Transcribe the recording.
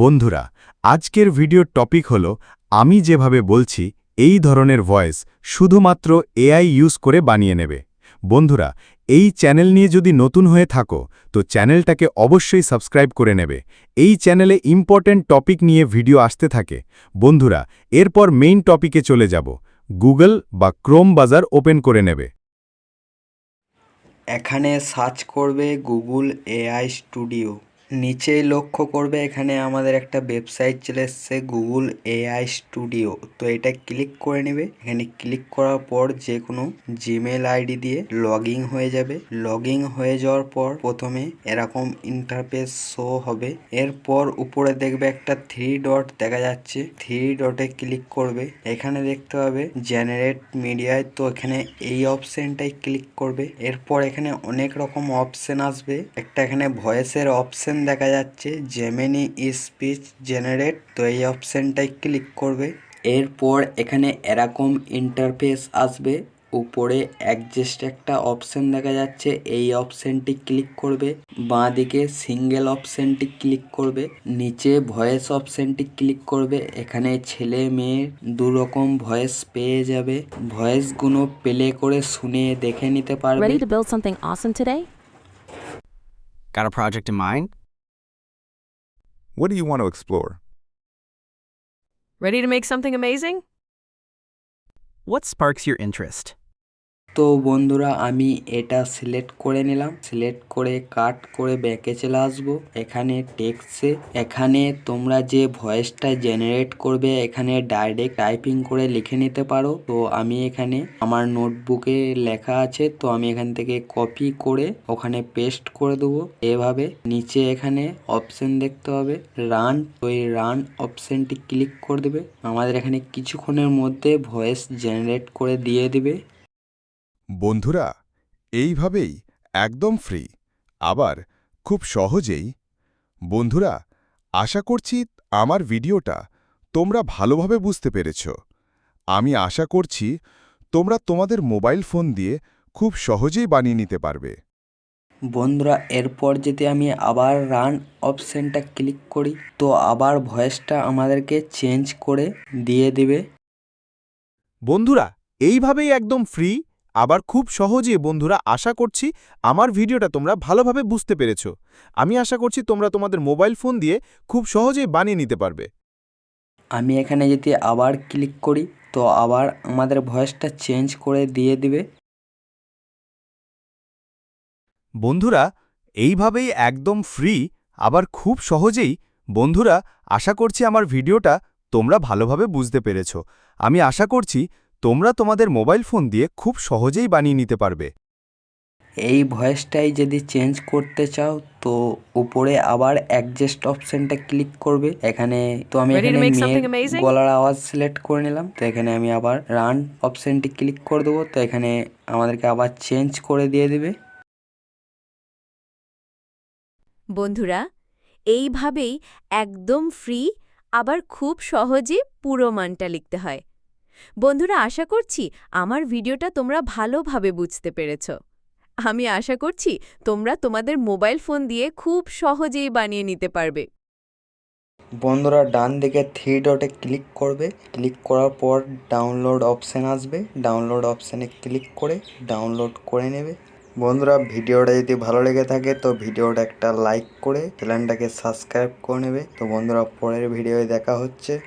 বন্ধুরা, আজকের ভিডিওর টপিক হলো, আমি যেভাবে বলছি, এই ধরনের ভয়েস শুধুমাত্র এআই ইউজ করে বানিয়ে নেবে। বন্ধুরা, এই চ্যানেল নিয়ে যদি নতুন হয়ে থাকো, তো চ্যানেলটাকে অবশ্যই সাবস্ক্রাইব করে নেবে। এই চ্যানেলে ইম্পর্ট্যান্ট টপিক নিয়ে ভিডিও আসতে থাকে। বন্ধুরা, এরপর মেইন টপিকে চলে যাব। গুগল বা ক্রোম বাজার ওপেন করে নেবে। এখানে সার্চ করবে গুগল এআই স্টুডিও নিচেই লক্ষ্য করবে, এখানে আমাদের একটা ওয়েবসাইট চলে এসছে গুগল এআই স্টুডিও তো এটা ক্লিক করে নেবে। এখানে ক্লিক করার পর যে কোনো জিমেল আইডি দিয়ে লগ হয়ে যাবে। লগ হয়ে যাওয়ার পর প্রথমে এরকম ইন্টারফেস শো হবে। এরপর উপরে দেখবে একটা থ্রি ডট দেখা যাচ্ছে। থ্রি ডটে ক্লিক করবে। এখানে দেখতে পাবে জেনারেট মিডিয়ায় তো এখানে এই অপশনটাই ক্লিক করবে। এরপর এখানে অনেক রকম অপশন আসবে। একটা এখানে ভয়েসের অপশন দেখা যাচ্ছে জেমিনি স্পিচ জেনারেট তো এই অপশনটাই ক্লিক করবে এরপর এখানে এরকম ইন্টারফেস আসবে উপরে অ্যাডজাস্ট একটা অপশন দেখা যাচ্ছে এই অপশনটি ক্লিক করবে বাঁ দিকে সিঙ্গেল অপশনটি ক্লিক করবে নিচে ভয়েস অপশনটি ক্লিক করবে এখানে ছেলে মেয়ে দু রকম ভয়েস পেয়ে যাবে ভয়েসগুলো প্লে করে শুনে দেখে নিতে পারবে? Got a project in mind? What do you want to explore? Ready to make something amazing? What sparks your interest? তো বন্ধুরা, আমি এটা সিলেক্ট করে নিলাম। সিলেক্ট করে কাট করে ব্যাকে চলে আসব। এখানে টেক্সে এখানে তোমরা যে ভয়েসটা জেনারেট করবে, এখানে ডাইরেক্ট টাইপিং করে লিখে নিতে পারো। তো আমি এখানে আমার নোটবুকে লেখা আছে, তো আমি এখান থেকে কপি করে ওখানে পেস্ট করে দেবো। এভাবে নিচে এখানে অপশন দেখতে হবে রান তো এই রান অপশনটি ক্লিক করে দেবে। আমাদের এখানে কিছুক্ষণের মধ্যে ভয়েস জেনারেট করে দিয়ে দিবে। বন্ধুরা এইভাবেই একদম ফ্রি আবার খুব সহজেই। বন্ধুরা আশা করছি আমার ভিডিওটা তোমরা ভালোভাবে বুঝতে পেরেছ। আমি আশা করছি তোমরা তোমাদের মোবাইল ফোন দিয়ে খুব সহজেই বানিয়ে নিতে পারবে। বন্ধুরা এরপর যদি আমি আবার রান অপশনটা ক্লিক করি তো আবার ভয়েসটা আমাদেরকে চেঞ্জ করে দিয়ে দেবে। বন্ধুরা এইভাবেই একদম ফ্রি আবার খুব সহজে বন্ধুরা আশা করছি আমার ভিডিওটা তোমরা ভালোভাবে বুঝতে পেরেছ। আমি আশা করছি তোমরা তোমাদের মোবাইল ফোন দিয়ে খুব সহজেই বানিয়ে নিতে পারবে। আমি এখানে যদি আবার ক্লিক করি তো আবার আমাদের ভয়েসটা চেঞ্জ করে দিয়ে দিবে। বন্ধুরা এইভাবেই একদম ফ্রি আবার খুব সহজেই বন্ধুরা আশা করছি আমার ভিডিওটা তোমরা ভালোভাবে বুঝতে পেরেছ। আমি আশা করছি তোমরা তোমাদের মোবাইল ফোন দিয়ে খুব সহজেই বানিয়ে নিতে পারবে। এই ভয়েসটাই যদি চেঞ্জ করতে চাও তো উপরে আবার অ্যাডজাস্ট অপশনটা ক্লিক করবে। এখানে তো আমি এখানে? গলার আওয়াজ সিলেক্ট করে নিলাম। তো এখানে আমি আবার রান অপশনটি ক্লিক করে দেবো। তো এখানে আমাদেরকে আবার চেঞ্জ করে দিয়ে দেবে। বন্ধুরা এইভাবেই একদম ফ্রি আবার খুব সহজে পুরো মানটা লিখতে হয়। বন্ধুরা, আশা করছি আমার ভিডিওটা তোমরা ভালোভাবে বুঝতে পেরেছ। আমি আশা করছি তোমরা তোমাদের মোবাইল ফোন দিয়ে খুব সহজেই বানিয়ে নিতে পারবে। বন্ধুরা, ডান দিকে থ্রি ডটে ক্লিক করবে। ক্লিক করার পর ডাউনলোড অপশান আসবে। ডাউনলোড অপশানে ক্লিক করে ডাউনলোড করে নেবে। বন্ধুরা, ভিডিওটা যদি ভালো লেগে থাকে তো ভিডিওটা একটা লাইক করে চ্যানেলটাকে সাবস্ক্রাইব করে নেবে। তো বন্ধুরা, পরের ভিডিওয়ে দেখা হচ্ছে।